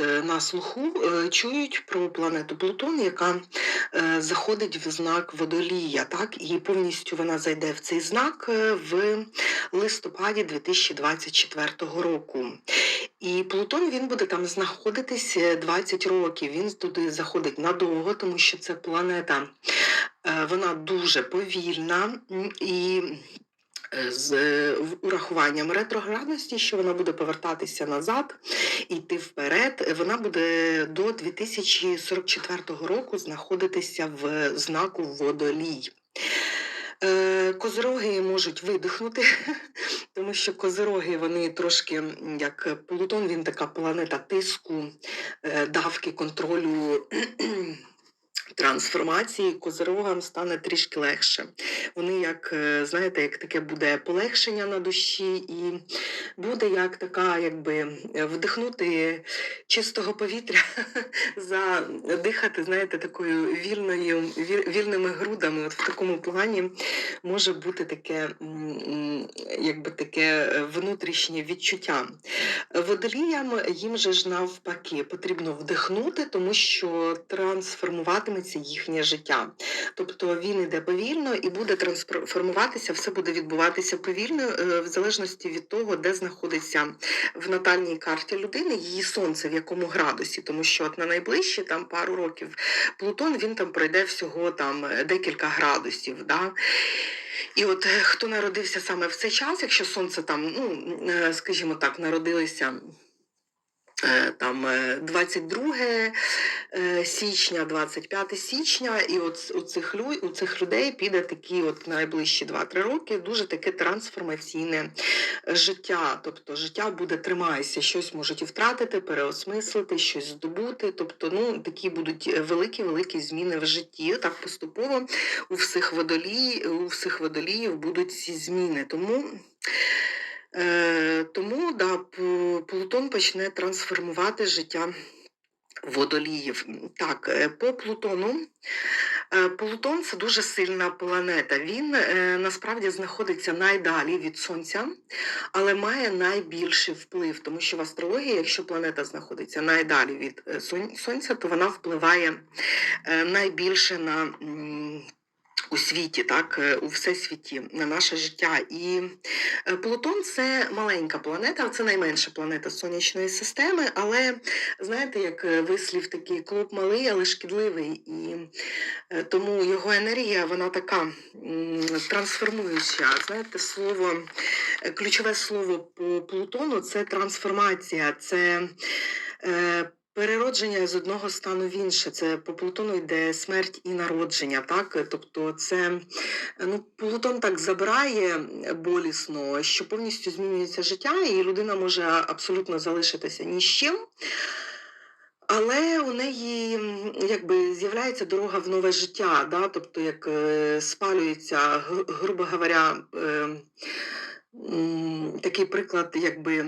е, на слуху е, чують про планету Плутон, яка е, заходить в знак водолія, так і повністю вона зайде в цей знак в листопаді 2024 року. І Плутон він буде там знаходитись е, 20 років. Він туди заходить надовго, тому що це планета, вона дуже повільна і. З урахуванням ретроградності, що вона буде повертатися назад, і йти вперед, вона буде до 2044 року знаходитися в знаку водолій. Е, Козироги можуть видихнути, тому що козироги вони трошки як Плутон, він така планета тиску, е, давки, контролю. Трансформації козирогам стане трішки легше. Вони, як е, знаєте, як таке буде полегшення на душі, і буде як така, якби е, вдихнути чистого повітря, задихати, знаєте, такою вільною, вільними грудами. От в такому плані може бути таке, якби таке е, внутрішнє відчуття. Водоліям їм же ж навпаки потрібно вдихнути, тому що трансформуватиметься їхнє життя. Тобто він іде повільно і буде трансформуватися, все буде відбуватися повільно, е, в залежності від того, де знаходиться в натальній карті людини її сонце, в якому градусі, тому що от на найближчі там пару років Плутон він там пройде всього там е, декілька градусів. Да? І от е, хто народився саме в цей час, якщо сонце там, ну скажімо так, народилися. Е, Там е, 22 е, січня, 25 січня, і от у цих, у цих людей піде такі от найближчі 2-3 роки дуже таке трансформаційне е, життя. Тобто життя буде тримайся, щось можуть і втратити, переосмислити, щось здобути. Тобто, ну такі будуть великі-великі зміни в житті. Так поступово у всіх водолій, у всіх водоліїв будуть ці зміни. Тому. Е, тому да, Плутон почне трансформувати життя водоліїв. Так, е, по Плутону. Е, Плутон це дуже сильна планета. Він насправді знаходиться найдалі від Сонця, але має найбільший вплив, тому що в астрології, якщо планета знаходиться найдалі від Сонця, то вона впливає найбільше на. У світі, так, е, у всесвіті, на наше життя. І е, Плутон це маленька планета, це найменша планета сонячної системи, але знаєте, як е, вислів такий клуб малий, але шкідливий. І тому його енергія, вона така трансформуюча. Знаєте, слово, ключове слово по Плутону це трансформація, це. Переродження з одного стану в інше, це по Плутону йде смерть і народження, так? Тобто це ну, Плутон так забирає болісно, що повністю змінюється життя, і людина може абсолютно залишитися ні з чим. Але у неї якби з'являється дорога в нове життя, да? тобто як е, спалюється, грубо говоря, е, такий приклад, якби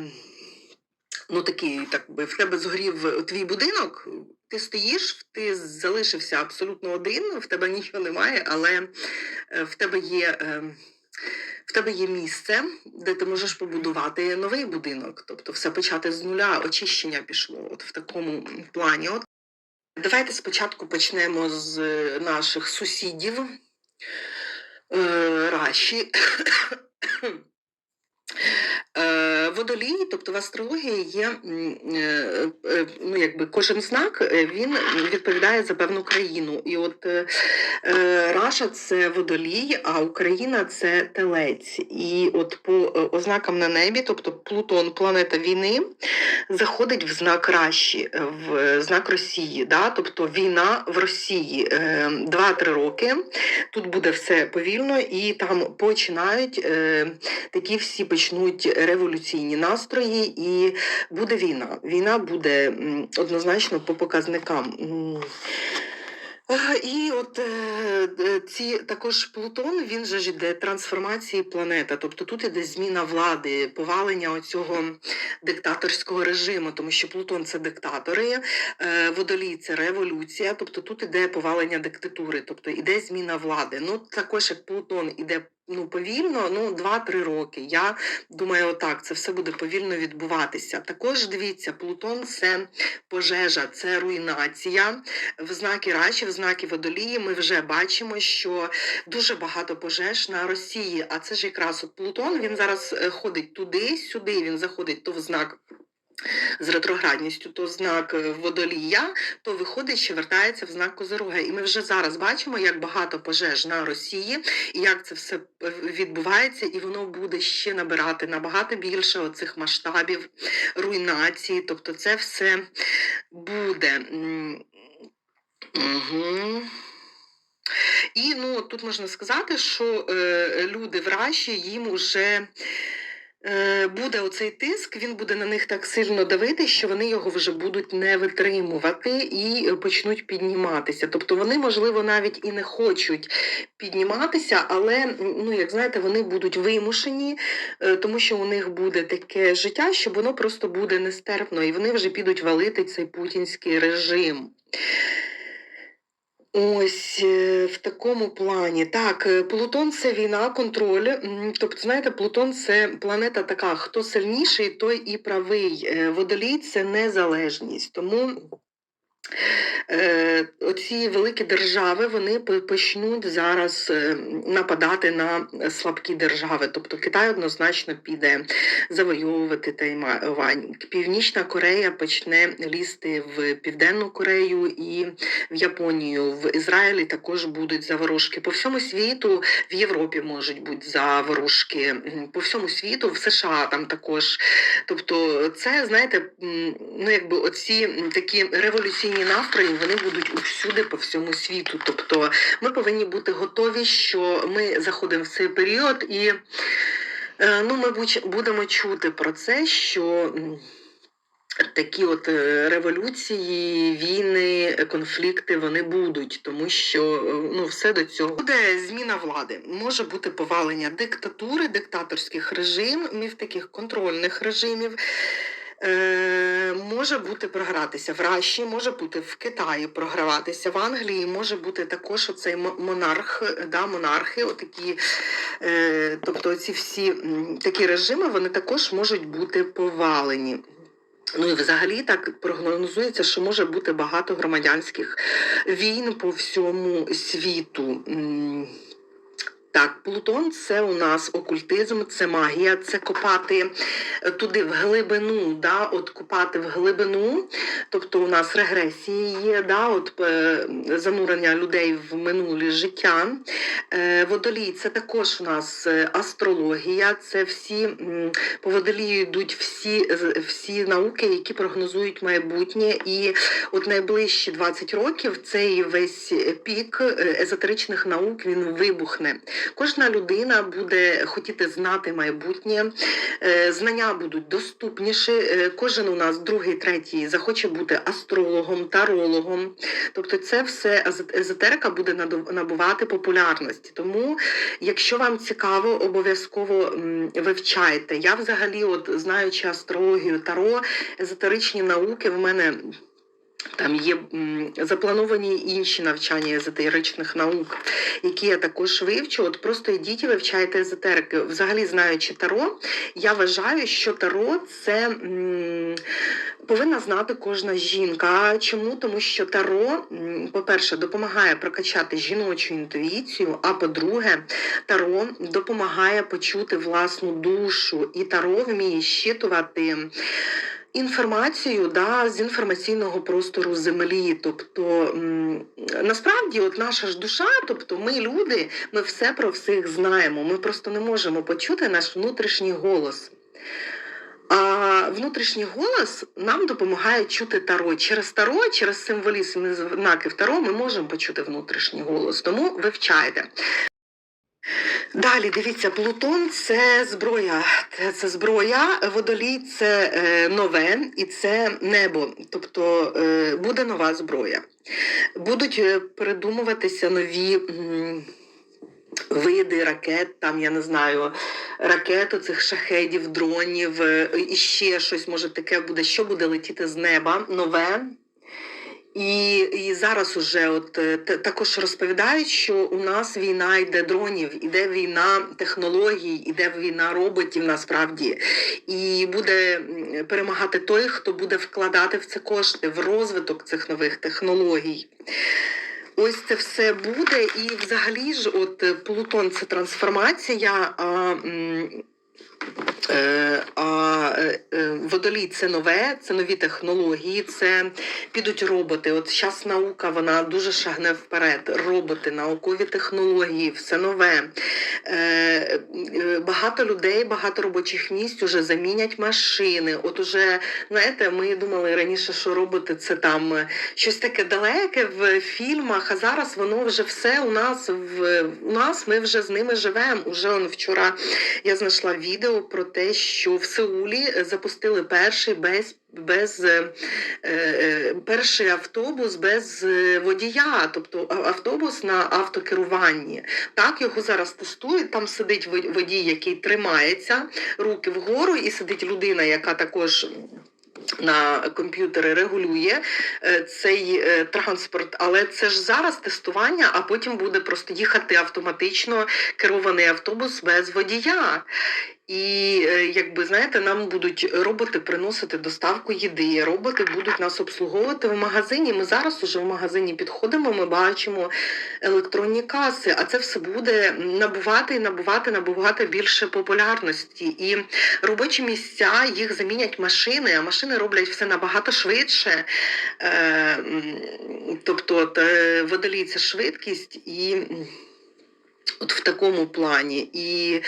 ну такий, так би в тебе згорів твій будинок. Ти стоїш, ти залишився абсолютно один, в тебе нічого немає, але е, в тебе є. е, В тебе є місце, де ти можеш побудувати новий будинок, тобто все почати з нуля, очищення пішло от в такому плані. От давайте спочатку почнемо з е, наших сусідів е, Раші. Е, Водолій, тобто в астрології є е, е, ну, якби кожен знак він відповідає за певну країну. І от Раша це водолій, а Україна це телець. І от по ознакам на небі, тобто Плутон, планета війни, заходить в знак Раші, в знак Росії. Да? Тобто війна в Росії е, 2-3 роки. Тут буде все повільно, і там починають такі всі почнуть революційні настрої, і буде війна. Війна буде однозначно по показникам. Е, І от е, е, ці також Плутон, він же ж іде трансформації планета. Тобто тут іде зміна влади, повалення оцього диктаторського режиму, тому що Плутон це диктатори, водолій це революція, тобто тут іде повалення диктатури, тобто іде зміна влади. Ну також як Плутон іде ну, повільно, ну, 2-3 роки. Я думаю, отак, це все буде повільно відбуватися. Також дивіться, Плутон це пожежа, це руйнація. В знакі Раші, в знакі водолії ми вже бачимо, що дуже багато пожеж на Росії. А це ж якраз от Плутон, він зараз е, ходить туди, сюди, він заходить то в знак. З ретроградністю, то знак е, водолія, то виходить, що вертається в знак Козирога. І ми вже зараз бачимо, як багато пожеж на Росії, і як це все е, відбувається, і воно буде ще набирати набагато більше оцих масштабів руйнації. Тобто, це все буде. Угу. І ну, тут можна сказати, що е, люди в Раші їм вже е, буде оцей тиск, він буде на них так сильно давити, що вони його вже будуть не витримувати і е, почнуть підніматися. Тобто вони, можливо, навіть і не хочуть підніматися, але ну, як знаєте, вони будуть вимушені, е, тому що у них буде таке життя, що воно просто буде нестерпно, і вони вже підуть валити цей путінський режим. Ось е, в такому плані. Так, е, Плутон це війна, контроль. Тобто, знаєте, Плутон це планета така, хто сильніший, той і правий. Е, Водолій це незалежність. Тому оці великі держави вони почнуть зараз е, нападати на слабкі держави. Тобто Китай однозначно піде завойовувати Тайвань. Північна Корея почне лізти в Південну Корею і в Японію. В Ізраїлі також будуть заворушки. По всьому світу, в Європі можуть бути заворушки. По всьому світу, в США там також. Тобто, це знаєте, ну якби оці такі революційні настрої вони будуть усюди по всьому світу. Тобто, ми повинні бути готові, що ми заходимо в цей період і. Е, Ну, ми будемо чути про це, що такі от е, революції, війни, конфлікти вони будуть, тому що е, ну, все до цього буде зміна влади. Може бути повалення диктатури, диктаторських режимів, таких контрольних режимів. Е, може бути програтися в Раші, може бути в Китаї програватися, в Англії може бути також оцей монарх, да, монархи, отакі, е, тобто ці всі такі режими вони також можуть бути повалені. Ну і взагалі так прогнозується, що може бути багато громадянських війн по всьому світу. Так, Плутон це у нас окультизм, це магія, це копати е, туди в глибину, да, от копати в глибину. Тобто у нас регресії є, да, от е, занурення людей в минулі життя. Е, Водолій це також у нас астрологія, це всі по водолію йдуть всі, всі науки, які прогнозують майбутнє. І от найближчі 20 років цей весь пік езотеричних наук він вибухне. Кожна людина буде хотіти знати майбутнє, е, знання будуть доступніші. е, Кожен у нас другий, третій захоче бути астрологом, тарологом. Тобто, це все ез- езотерика буде набувати популярності. Тому, якщо вам цікаво, обов'язково вивчайте. Я взагалі, от знаючи астрологію, таро, езотеричні науки в мене. Там є заплановані інші навчання езотеричних наук, які я також вивчу. От просто йдіть і вивчайте езотерики. Взагалі, знаючи таро, я вважаю, що таро це м, повинна знати кожна жінка. Чому? Тому що таро, по-перше, допомагає прокачати жіночу інтуїцію, а по-друге, таро допомагає почути власну душу, і таро вміє щитувати інформацію да, з інформаційного простору землі. Тобто насправді, от наша ж душа, тобто ми люди, ми все про всіх знаємо. Ми просто не можемо почути наш внутрішній голос. А внутрішній голос нам допомагає чути таро. Через таро, через символізм знаки таро ми можемо почути внутрішній голос. Тому вивчайте. Далі дивіться, Плутон це зброя. Це, зброя, водолій це е, нове і це небо. Тобто е, буде нова зброя. Будуть е, придумуватися нові. Види ракет, там я не знаю, ракет, цих шахедів, дронів, і ще щось може таке буде, що буде летіти з неба, нове. І, і зараз уже от е, також розповідають, що у нас війна йде дронів, іде війна технологій, іде війна роботів насправді. І буде перемагати той, хто буде вкладати в це кошти, в розвиток цих нових технологій. Ось це все буде. І взагалі ж, от е, Плутон це трансформація. А, а е, е, водолій це нове, це нові технології, це підуть роботи. От зараз наука вона дуже шагне вперед. Роботи, наукові технології, все нове. Е, е, багато людей, багато робочих місць уже замінять машини. От уже знаєте, ми думали раніше, що роботи це там е, щось таке далеке в фільмах, а зараз воно вже все у нас в у нас. Ми вже з ними живемо. Уже он вчора я знайшла відео про те, що в Сеулі запустили перший без. Без е, е, перший автобус без водія, тобто автобус на автокеруванні. Так його зараз тестують. Там сидить водій, який тримається, руки вгору, і сидить людина, яка також. На комп'ютери регулює е, цей транспорт, але це ж зараз тестування, а потім буде просто їхати автоматично керований автобус без водія. І е, якби знаєте, нам будуть роботи приносити доставку їди, роботи будуть нас обслуговувати в магазині. Ми зараз уже в магазині підходимо, ми бачимо електронні каси, а це все буде набувати і набувати, набувати більше популярності. І робочі місця їх замінять машини, а машини роблять все набагато швидше. Е, тобто, е, швидкість і от в такому плані. І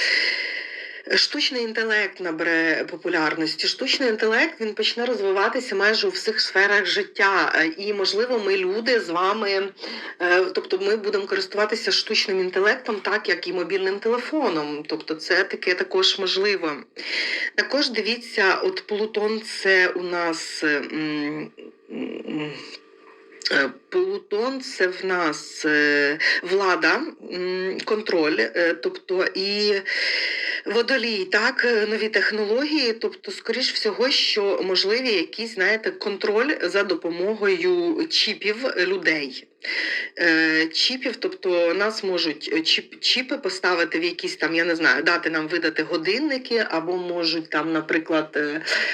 Штучний інтелект набере популярності. Штучний інтелект він почне розвиватися майже у всіх сферах життя. Е, І, можливо, ми люди з вами, е, тобто ми будемо користуватися штучним інтелектом, так як і мобільним телефоном. Тобто, це таке також можливо. Також дивіться, от Плутон це у нас. Плутон це в нас е, влада, контроль, е, тобто і водолій, так, е, нові технології, тобто, скоріш всього, що можливі якісь, знаєте, контроль за допомогою чіпів людей. Чіпів, тобто нас можуть чіп, чіпи поставити в якісь там, я не знаю, дати нам видати годинники, або можуть там, наприклад,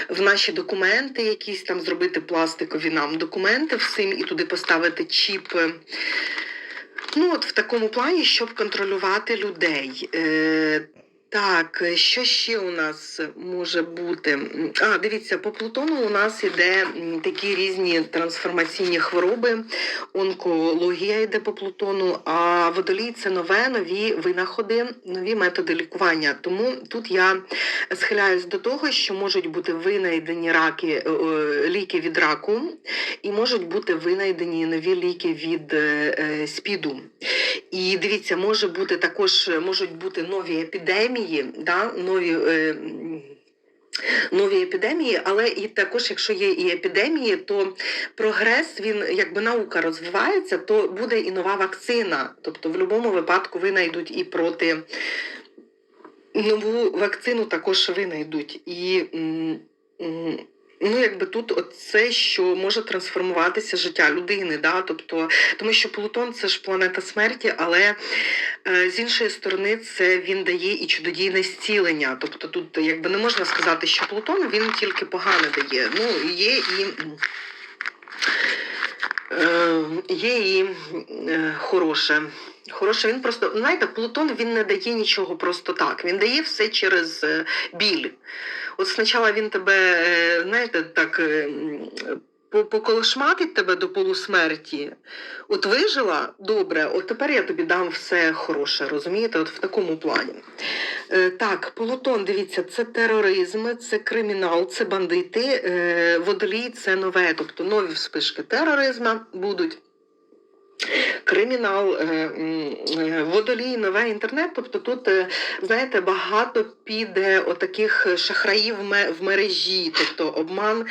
в наші документи якісь там зробити пластикові нам документи всім і туди поставити чіп. чіпи. Ну, от в такому плані, щоб контролювати людей. Е, так, е, що ще у нас може бути? А, дивіться, по Плутону у нас іде такі різні трансформаційні хвороби, онкологія йде по Плутону, а водолій це нове, нові винаходи, нові методи лікування. Тому тут я схиляюсь до того, що можуть бути винайдені раки, е, е, ліки від раку, і можуть бути винайдені нові ліки від спіду. І дивіться, може бути також можуть бути нові епідемії, да, нові. Е, Нові епідемії, але і також, якщо є і епідемії, то прогрес він якби наука розвивається, то буде і нова вакцина. Тобто, в будь-якому випадку винайдуть і проти нову вакцину також винайдуть. І ну, якби тут це, що може трансформуватися життя людини, да? тобто, тому що Плутон це ж планета смерті, але е, з іншої сторони це він дає і чудодійне зцілення. Тобто тут якби не можна сказати, що Плутон він тільки погане дає. Ну, є і. Е, є і е, хороше. Хороше, він просто, знаєте, Плутон він не дає нічого просто так. Він дає все через е, біль. От спочатку він тебе, е, знаєте, так е, поколошматить тебе до полусмерті. От вижила, добре, от тепер я тобі дам все хороше, розумієте? От в такому плані. Так, Плутон, дивіться, це тероризм, це кримінал, це бандити. Водолій це нове, тобто нові вспишки тероризму будуть. Кримінал, е, е, водолій, нове інтернет. Тобто тут, е, знаєте, багато піде отаких шахраїв в мережі, тобто обман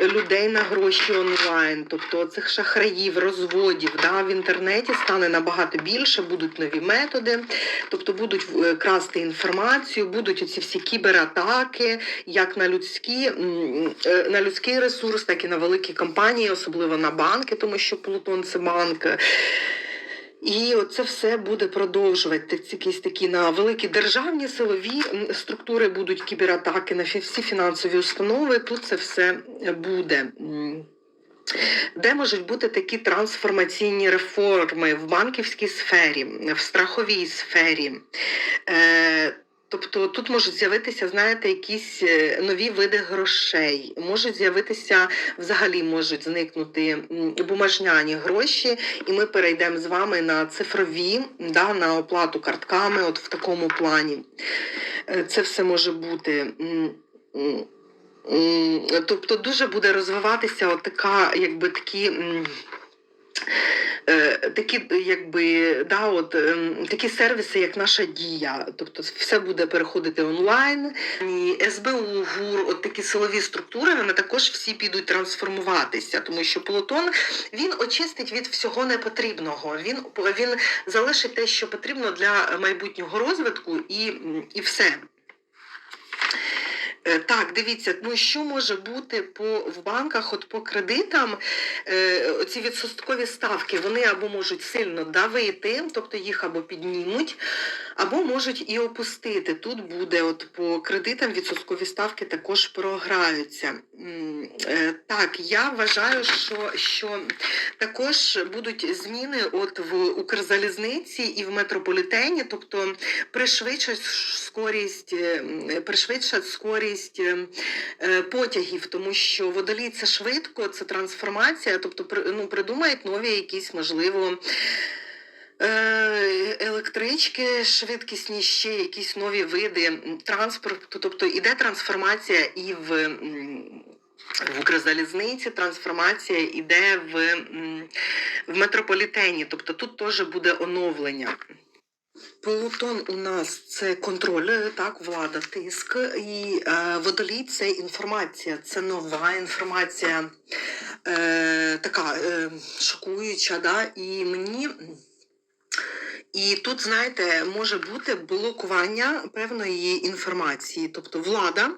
людей на гроші онлайн, тобто цих шахраїв, розводів да, в інтернеті стане набагато більше, будуть нові методи, тобто будуть е, красти інформацію, будуть оці всі кібератаки, як на людські, е, на людський ресурс, так і на великі компанії, особливо на банки, тому що Плутон це банк. І це все буде продовжувати. Якісь такі на великі державні силові структури будуть кібератаки на всі фінансові установи. Тут це все буде. Де можуть бути такі трансформаційні реформи в банківській сфері, в страховій сфері? Тобто тут можуть з'явитися, знаєте, якісь е, нові види грошей, можуть з'явитися взагалі можуть зникнути бумажняні гроші, і ми перейдемо з вами на цифрові, да, на оплату картками, от в такому плані. Е, Це все може бути. Тобто дуже буде розвиватися от така, якби такі. Е, Такі, якби, да, от, ем, такі сервіси, як наша дія, тобто все буде переходити онлайн. І СБУ, ГУР, от такі силові структури, вони також всі підуть трансформуватися, тому що Плутон він очистить від всього непотрібного. Він, він залишить те, що потрібно для майбутнього розвитку, і, і все. Е, Так, дивіться, ну що може бути по в банках, от по кредитам, е, оці відсоткові ставки, вони або можуть сильно давити, тобто їх або піднімуть, або можуть і опустити. Тут буде от по кредитам відсоткові ставки також програються. Е, Так, я вважаю, що, що також будуть зміни от в Укрзалізниці і в метрополітені, тобто пришвидшать скорість, пришвидшать скорість е, е, потягів, тому що водолій це швидко, це трансформація, тобто ну, придумають нові якісь, можливо. е, Електрички швидкісні, ще якісь нові види транспорту, тобто іде трансформація і в, в Укрзалізниці, трансформація іде в, в метрополітені, тобто тут теж буде оновлення. Плутон у нас це контроль, е, так, влада, тиск, і е, водолій це інформація, це нова інформація, е, така е, шокуюча, да, і мені. І тут, знаєте, може бути блокування певної інформації. Тобто влада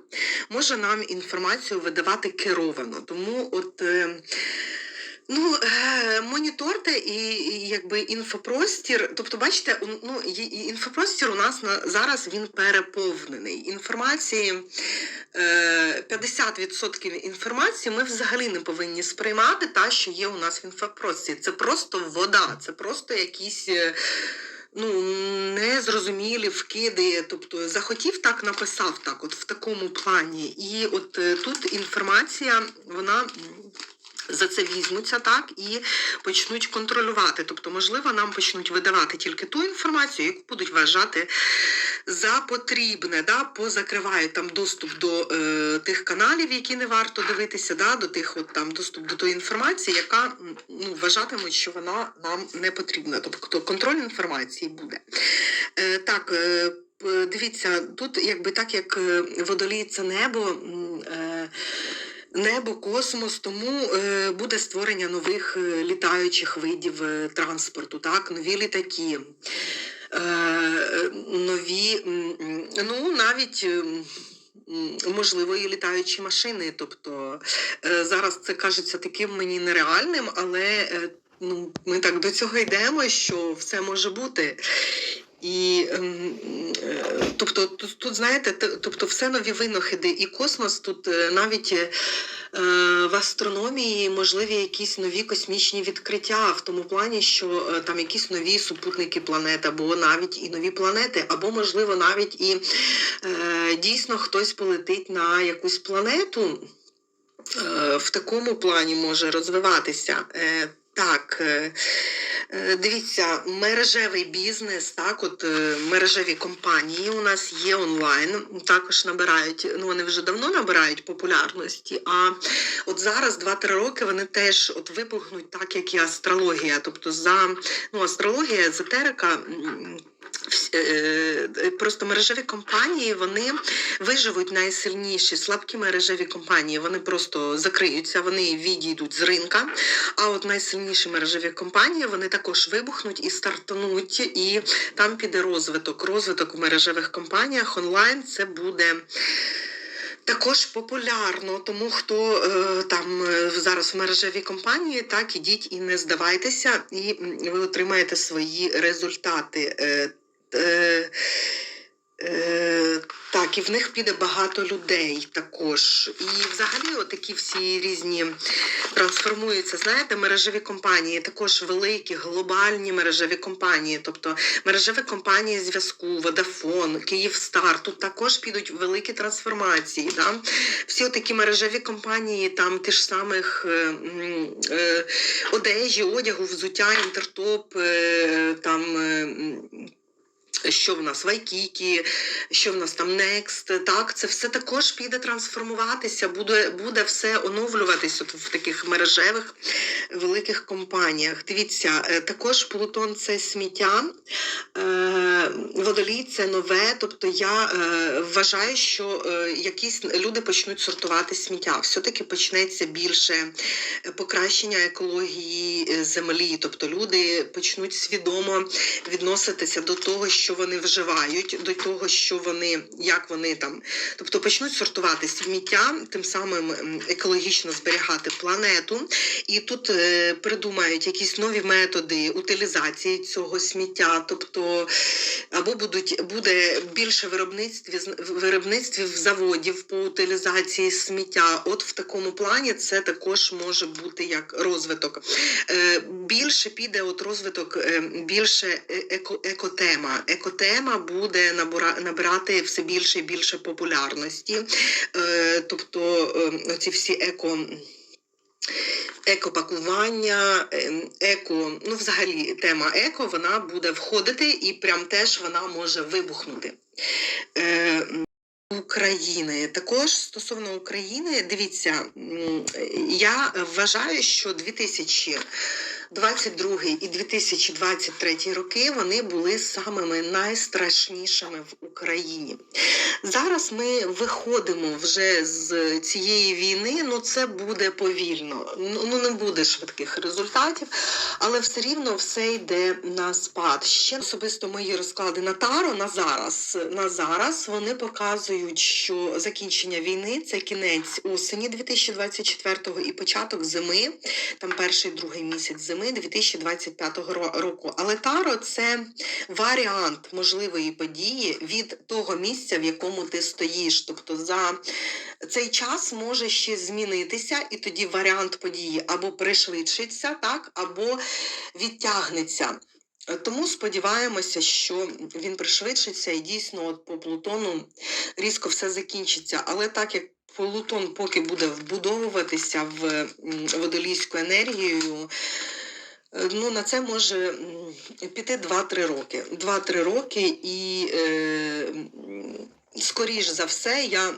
може нам інформацію видавати керовано. Тому от. Е, Ну, е, моніторте і, якби інфопростір. Тобто, бачите, ну, інфопростір у нас на зараз він переповнений. Інформації е, 50% інформації ми взагалі не повинні сприймати, та що є у нас в інфопросторі. Це просто вода, це просто якісь. е, Ну, незрозумілі вкиди, тобто захотів так, написав так, от в такому плані. І от е, тут інформація, вона за це візьмуться так і почнуть контролювати. Тобто, можливо, нам почнуть видавати тільки ту інформацію, яку будуть вважати за потрібне, да, позакривають там доступ до е, тих каналів, які не варто дивитися, да, до тих от там доступ до тої інформації, яка ну, вважатимуть, що вона нам не потрібна. Тобто контроль інформації буде. Е, так. Е, Дивіться, тут якби так як е, водолій це небо, е, небо, космос, тому е, буде створення нових е, літаючих видів е, транспорту, так, нові літаки, нові, ну навіть. е, Можливо, і літаючі машини. Тобто зараз це кажеться таким мені нереальним, але ну, ми так до цього йдемо, що все може бути. І ем, е, тобто, тут, тут знаєте, тобто все нові винахиди і космос тут е, навіть е, в астрономії можливі якісь нові космічні відкриття в тому плані, що там якісь нові супутники планет, або навіть і нові планети, або можливо навіть і дійсно хтось полетить на якусь планету. В такому плані може розвиватися. Так, е, е, дивіться, мережевий бізнес, так, от е, мережеві компанії у нас є онлайн, також набирають, ну вони вже давно набирають популярності, а от зараз 2-3 роки вони теж от вибухнуть, так, як і астрологія. Тобто за ну, астрологія, езотерика. Вс- е, е, Просто мережеві компанії вони виживуть найсильніші. Слабкі мережеві компанії вони просто закриються, вони відійдуть з ринка. А от найсильніші мережеві компанії вони також вибухнуть і стартануть, і там піде розвиток. Розвиток в мережевих компаніях онлайн це буде. Також популярно, тому хто е, там е, зараз в мережевій компанії, так ідіть і не здавайтеся, і ви отримаєте свої результати. Е, е, е, так, і в них піде багато людей також. І взагалі, отакі всі різні трансформуються. Знаєте, мережеві компанії, також великі, глобальні мережеві компанії, тобто мережеві компанії зв'язку, Vodafone, Київстар, тут також підуть великі трансформації. Да? Всі такі мережеві компанії, там ті ж самих е, е, одежі, одягу, взуття, інтертоп, е, там. е, що в нас Вайкікі, що в нас там Next, так, це все також піде трансформуватися, буде, буде все оновлюватись от в таких мережевих великих компаніях. Дивіться, е, також Плутон це сміття, е, водолій це нове. Тобто я е, вважаю, що якісь люди почнуть сортувати сміття. Все-таки почнеться більше покращення екології землі. Тобто люди почнуть свідомо відноситися до того, що вони вживають, до того, що вони, як вони там, тобто почнуть сортувати сміття, тим самим екологічно зберігати планету. І тут придумають якісь нові методи утилізації цього сміття, тобто або будуть буде більше виробництві виробництвів заводів по утилізації сміття. От в такому плані це також може бути як розвиток. Е, більше піде от розвиток, е, більше е- еко, екотема. Екотема буде набира, набирати все більше і більше популярності. Е, тобто е, ці всі еко. Екопакування, ем, еко, ну взагалі тема еко, вона буде входити і прям теж вона може вибухнути. Е, України. Також стосовно України, дивіться, я вважаю, що 2022 і 2023 роки вони були самими найстрашнішими в Україні. Зараз ми виходимо вже з цієї війни. Ну це буде повільно. Ну ну, не буде швидких результатів, але все рівно все йде на спад. Ще особисто мої розклади на таро на зараз. На зараз вони показують, що закінчення війни це кінець осені 2024 і початок зими, там перший другий місяць зими 2025 року. Але таро це варіант можливої події від того місця, в якому ти стоїш. Тобто за цей час може ще змінитися, і тоді варіант події або пришвидшиться, так, або відтягнеться. Тому сподіваємося, що він пришвидшиться і дійсно от по Плутону різко все закінчиться. Але так як Плутон поки буде вбудовуватися в водолійську енергію, ну на це може піти 2-3 роки. 2-3 роки, і е, скоріш за все, я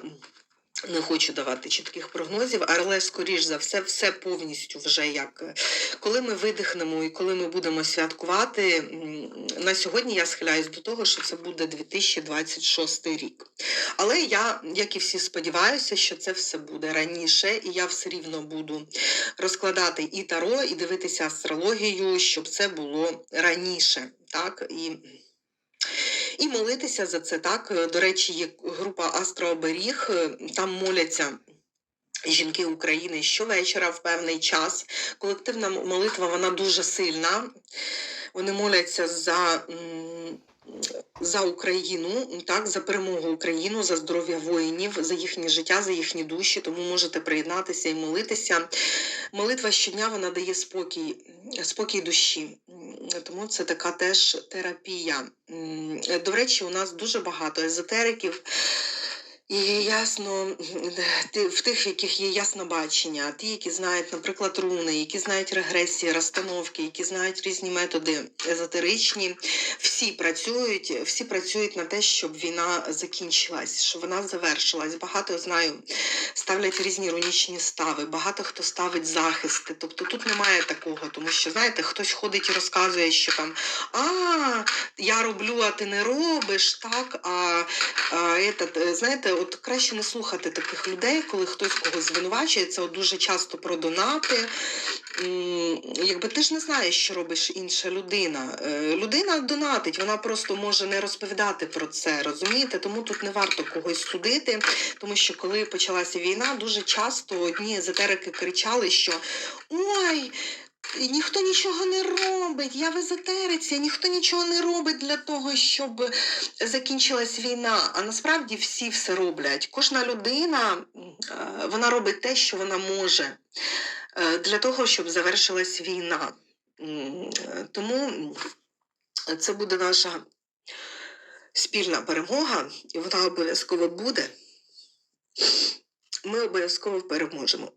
не хочу давати чітких прогнозів, але скоріш за все, все повністю вже як е, коли ми видихнемо і коли ми будемо святкувати. На сьогодні я схиляюсь до того, що це буде 2026 рік. Але я, як і всі, сподіваюся, що це все буде раніше, і я все рівно буду розкладати і таро, і дивитися астрологію, щоб це було раніше. Так? І і молитися за це так. До речі, є група Астрооберіг, там моляться. Жінки України щовечора в певний час. Колективна молитва вона дуже сильна. Вони моляться за, за Україну, так, за перемогу України, за здоров'я воїнів, за їхнє життя, за їхні душі. Тому можете приєднатися і молитися. Молитва щодня вона дає спокій, спокій душі. Тому це така теж терапія. До речі, у нас дуже багато езотериків. І ясно, в тих, в яких є ясне бачення, ті, які знають, наприклад, руни, які знають регресії, розстановки, які знають різні методи езотеричні, всі працюють, всі працюють на те, щоб війна закінчилась, щоб вона завершилась. Багато знаю, ставлять різні рунічні стави, багато хто ставить захисти. Тобто тут немає такого, тому що знаєте, хтось ходить і розказує, що там а я роблю, а ти не робиш, так. А, а этот, знаєте, от краще не слухати таких людей, коли хтось когось звинувачує. Це от дуже часто про донати. Якби ти ж не знаєш, що робиш інша людина. Е, Людина донатить, вона просто може не розповідати про це, розумієте? Тому тут не варто когось судити, тому що коли почалася війна, дуже часто одні езотерики кричали, що ой. Ніхто нічого не робить, я в езотериці, ніхто нічого не робить для того, щоб закінчилась війна. А насправді всі все роблять. Кожна людина е, вона робить те, що вона може е, для того, щоб завершилась війна. Е, Тому це буде наша спільна перемога, і вона обов'язково буде. Ми обов'язково переможемо.